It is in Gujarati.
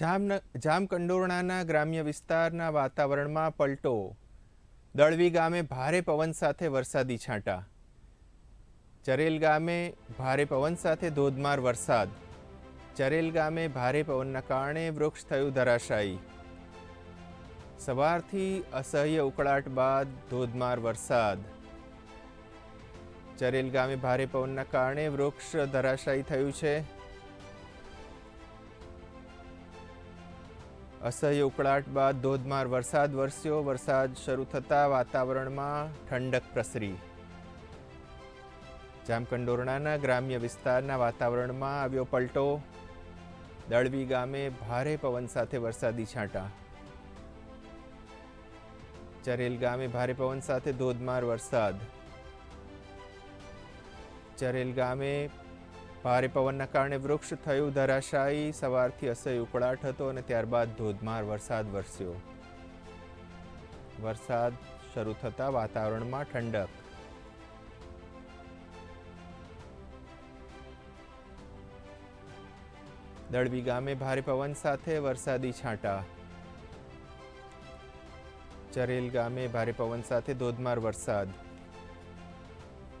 જામ જામકંડોરણાના ગ્રામ્ય વિસ્તારના વાતાવરણમાં પલટો. દળવી ગામે ભારે પવન સાથે વરસાદી છાંટા. ચરેલ ગામે ભારે પવન સાથે ધોધમાર વરસાદ. ચરેલ ગામે ભારે પવનના કારણે વૃક્ષ થયું ધરાશાયી. સવારથી અસહ્ય ઉકળાટ બાદ ધોધમાર વરસાદ. ચરેલ ગામે ભારે પવનના કારણે વૃક્ષ ધરાશાયી થયું છે. અસહ્ય ઉકળાટ બાદ ધોધમાર વરસાદ વરસ્યો. વરસાદ શરૂ થતાં વાતાવરણમાં ઠંડક પ્રસરી. જામકંડોરણાના ગ્રામ્ય વિસ્તારના વાતાવરણમાં આવ્યો પલટો. દળવી ગામે ભારે પવન સાથે વરસાદી છાંટા. ચરેલ ગામે ભારે પવન સાથે ધોધમાર વરસાદ. ચરેલ ગામે ભારે પવનના કારણે વૃક્ષ થયું, ધરાશાયી, સવારથી અસહ્ય ઉકળાટ હતો અને ત્યારબાદ ધોધમાર વરસાદ વરસ્યો. વરસાદ શરૂ થતાં વાતાવરણમાં ઠંડક. દળવી ગામે ભારે પવન સાથે વરસાદી છાંટા. ચરેલ ગામે ભારે પવન સાથે ધોધમાર વરસાદ.